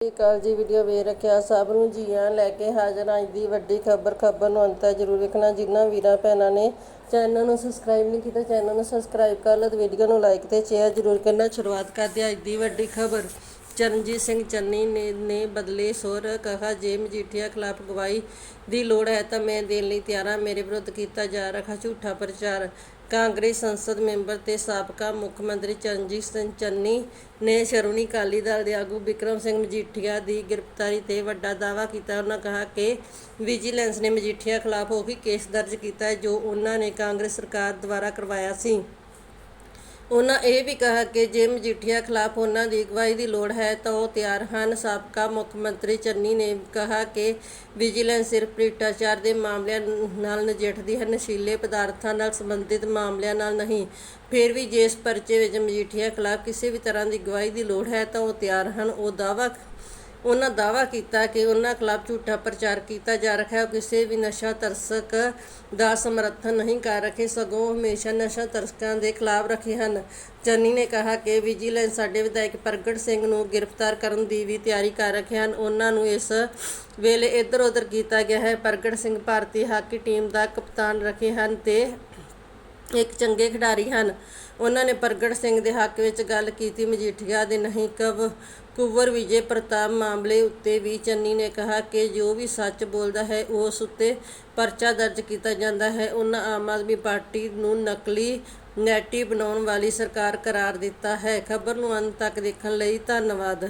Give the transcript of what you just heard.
ਸਤਿ ਸ਼੍ਰੀ ਅਕਾਲ ਜੀ ਵੀਡੀਓ ਵੇਖ ਰੱਖਿਆ ਸਭ ਨੂੰ, ਜੀਆਂ ਲੈ ਕੇ ਹਾਜ਼ਰ ਅੱਜ ਦੀ ਵੱਡੀ ਖਬਰ ਖਬਰ ਨੂੰ ਅੰਤ ਤੱਕ ਜ਼ਰੂਰ ਵੇਖਣਾ। ਜਿਨ੍ਹਾਂ ਵੀਰਾਂ ਭੈਣਾਂ ਨੇ ਚੈਨਲ ਨੂੰ ਸਬਸਕ੍ਰਾਈਬ ਨਹੀਂ ਕੀਤਾ, ਚੈਨਲ ਨੂੰ ਸਬਸਕ੍ਰਾਈਬ ਕਰ ਲਓ ਤੇ ਵੀਡੀਓ ਨੂੰ ਲਾਈਕ ਤੇ ਸ਼ੇਅਰ ਜ਼ਰੂਰ ਕਰਨਾ। ਸ਼ੁਰੂਆਤ ਕਰਦੇ ਅੱਜ ਦੀ ਵੱਡੀ ਖਬਰ। ਚਰਨਜੀਤ ਸਿੰਘ ਚੰਨੀ ਨੇ ਨੇ ਬਦਲੇ ਸੁਰ ਕਹਾ, ਜੇ ਮਜੀਠੀਆ ਖਿਲਾਫ ਗਵਾਹੀ ਦੀ ਲੋੜ ਹੈ ਤਾਂ ਮੈਂ ਦੇਣ ਲਈ ਤਿਆਰ ਹਾਂ। ਮੇਰੇ ਵਿਰੁੱਧ ਕੀਤਾ ਜਾ ਰਿਹਾ ਝੂਠਾ ਪ੍ਰਚਾਰ। ਕਾਂਗਰਸ ਸੰਸਦ ਮੈਂਬਰ ਤੇ ਸਾਬਕਾ ਮੁੱਖ ਮੰਤਰੀ ਚਰਨਜੀਤ ਸਿੰਘ ਚੰਨੀ ਨੇ ਸ਼੍ਰੋਮਣੀ ਅਕਾਲੀ ਦਲ ਦੇ ਆਗੂ ਵਿਕਰਮ ਸਿੰਘ ਮਜੀਠੀਆ ਦੀ ਗ੍ਰਿਫਤਾਰੀ ਤੇ ਵੱਡਾ ਦਾਅਵਾ ਕੀਤਾ। ਉਹਨਾਂ ਕਿਹਾ ਕਿ ਵਿਜੀਲੈਂਸ ਨੇ ਮਜੀਠੀਆ ਖਿਲਾਫ ਉਹੀ ਕੇਸ ਦਰਜ ਕੀਤਾ ਹੈ ਜੋ ਉਹਨਾਂ ਨੇ ਕਾਂਗਰਸ ਸਰਕਾਰ ਦੁਆਰਾ ਕਰਵਾਇਆ ਸੀ। ਉਹਨਾਂ ਇਹ ਵੀ ਕਿਹਾ ਕਿ ਜੇ ਮਜੀਠੀਆ ਖਿਲਾਫ ਉਹਨਾਂ ਦੀ ਅਗਵਾਈ ਦੀ ਲੋੜ ਹੈ ਤਾਂ ਉਹ ਤਿਆਰ ਹਨ। ਸਾਬਕਾ ਮੁੱਖ ਮੰਤਰੀ ਚੰਨੀ ਨੇ ਕਿਹਾ ਕਿ ਵਿਜੀਲੈਂਸ ਸਿਰਫ ਭ੍ਰਿਸ਼ਟਾਚਾਰ ਦੇ ਮਾਮਲਿਆਂ ਨਾਲ ਨਜਿੱਠਦੀ ਹੈ, ਨਸ਼ੀਲੇ ਪਦਾਰਥਾਂ ਨਾਲ ਸੰਬੰਧਿਤ ਮਾਮਲਿਆਂ ਨਾਲ ਨਹੀਂ। ਫਿਰ ਵੀ ਜੇ ਇਸ ਪਰਚੇ ਵਿੱਚ ਮਜੀਠੀਆ ਖਿਲਾਫ ਕਿਸੇ ਵੀ ਤਰ੍ਹਾਂ ਦੀ ਅਗਵਾਈ ਦੀ ਲੋੜ ਹੈ ਤਾਂ ਉਹ ਤਿਆਰ ਹਨ। ਉਹ ਦਾਅਵਾ ਉਹਨਾਂ ਦਾਅਵਾ ਕੀਤਾ ਕਿ ਉਹਨਾਂ ਖਿਲਾਫ ਝੂਠਾ ਪ੍ਰਚਾਰ ਕੀਤਾ ਜਾ ਰਿਹਾ ਹੈ। ਉਹ ਕਿਸੇ ਵੀ ਨਸ਼ਾ ਤਰਸਕ ਦਾ ਸਮਰਥਨ ਨਹੀਂ ਕਰ ਰਹੇ, ਸਗੋਂ ਹਮੇਸ਼ਾ ਨਸ਼ਾ ਤਰਸਕਾਂ ਦੇ ਖਿਲਾਫ ਰੱਖੇ ਹਨ। ਚੰਨੀ ਨੇ ਕਿਹਾ ਕਿ ਵਿਜੀਲੈਂਸ ਸਾਡੇ ਵਿਧਾਇਕ ਪ੍ਰਗਟ ਸਿੰਘ ਨੂੰ ਗ੍ਰਿਫਤਾਰ ਕਰਨ ਦੀ ਵੀ ਤਿਆਰੀ ਕਰ ਰਹੇ ਹਨ। ਉਹਨਾਂ ਨੂੰ ਇਸ ਵੇਲੇ ਇੱਧਰ ਉੱਧਰ ਕੀਤਾ ਗਿਆ ਹੈ। ਪ੍ਰਗਟ ਸਿੰਘ ਭਾਰਤੀ ਹਾਕੀ ਟੀਮ ਦਾ ਕਪਤਾਨ ਰਹੇ ਹਨ ਤੇ ਇੱਕ ਚੰਗੇ ਖਿਡਾਰੀ ਹਨ। ਉਹਨਾਂ ਨੇ ਪ੍ਰਗਟ ਸਿੰਘ ਦੇ ਹੱਕ ਵਿੱਚ ਗੱਲ ਕੀਤੀ। ਮਜੀਠੀਆ ਦੇ ਨਹੀਂ ਕਵ ਕੁਵਰ ਵਿਜੇ ਪ੍ਰਤਾਪ ਮਾਮਲੇ ਉੱਤੇ ਵੀ ਚੰਨੀ ਨੇ ਕਿਹਾ ਕਿ ਜੋ ਵੀ ਸੱਚ ਬੋਲਦਾ ਹੈ, ਉਸ ਉੱਤੇ ਪਰਚਾ ਦਰਜ ਕੀਤਾ ਜਾਂਦਾ ਹੈ। ਉਹਨਾਂ ਆਮ ਆਦਮੀ ਪਾਰਟੀ ਨੂੰ ਨਕਲੀ ਨੈਟੀ ਬਣਾਉਣ ਵਾਲੀ ਸਰਕਾਰ ਕਰਾਰ ਦਿੱਤਾ ਹੈ। ਖਬਰ ਨੂੰ ਅੰਤ ਤੱਕ ਦੇਖਣ ਲਈ ਧੰਨਵਾਦ।